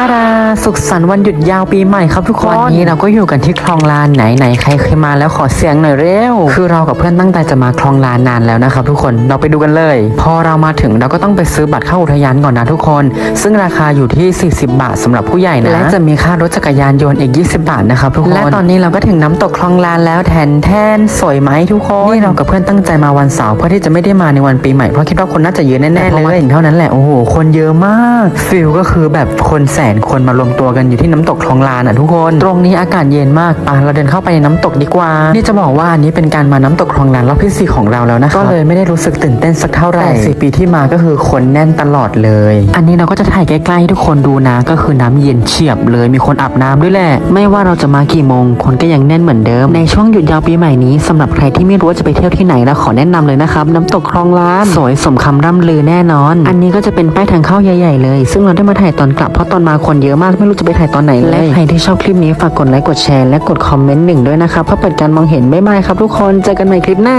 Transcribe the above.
าดา สุขสันต์วันหยุดยาวปีใหม่ครับทุกคน วันนี้เราก็อยู่กันที่คลองลานไหนไหนใครเคยมาแล้วขอเสียงหน่อยเร็ว คือเรากับเพื่อนตั้งใจจะมาคลองลานนานแล้วนะครับทุกคนเราไปดูกันเลย พอเรามาถึงเราก็ต้องไปซื้อบัตรเข้าอุทยานก่อนนะทุกคน ซึ่งราคาอยู่ที่ 40 บาทสำหรับผู้ใหญ่นะและจะมีค่ารถจักรยานยนต์อีก 20 บาทนะครับทุกคนและตอนนี้เราก็ถึงน้ำตกคลองลานแล้วแทนแทนสวยไหมทุกคนนี่เรากับเพื่อนตั้งใจมาวันเสาร์เพื่อที่จะไม่ได้มาในวันปีใหม่เพราะคิดว่าคนน่าจะเยอะแน่ๆเลยเท่านั้นแหละโอ้โหคนเยอะมากฟิลก็คือแบบคนแสนคนมารวมตัวกันอยู่ที่น้ำตกคลองลานอะทุกคน ตรงนี้อากาศเย็นมากปะเราเดินเข้าไปในน้ำตกดีกว่า นี่จะบอกว่าอันนี้เป็นการมาน้ำตกคลองลานรอบที่สี่ของเราแล้วนะก็เลยไม่ได้รู้สึกตื่นเต้นสักเท่าไหร่แต่สี่ปีที่มาก็คือคนแน่นตลอดเลย อันนี้เราก็จะถ่ายใกล้ๆให้ทุกคนดูนะ ก็คือน้ำเย็นเฉียบเลย มีคนอาบน้ำด้วยแหละ ไม่ว่าเราจะมากี่โมง คนก็ยังแน่นเหมือนเดิม ในช่วงหยุดยาวปีใหม่นี้สำหรับใครที่ไม่รู้ว่าจะไปเที่ยวที่ไหนเราขอแนะนำเลยนะครับน้ำตกคลองลานสวยสมคำร่ำลือแน่นอน อันนี้ก็จะเป็นป้ายทางเข้าใหญ่ ๆ เลย ซึ่งเราได้มาถ่ายตอนกลับเพราะตอนมาคนเยอะมากไม่รู้จะไปถ่ายตอนไหนเลยและใครที่ชอบคลิปนี้ฝากกดไลค์กดแชร์และกดคอมเมนต์หนึ่งด้วยนะครับเพื่อเปิดการมองเห็นบ๊ายบายครับทุกคนเจอกันใหม่คลิปหน้า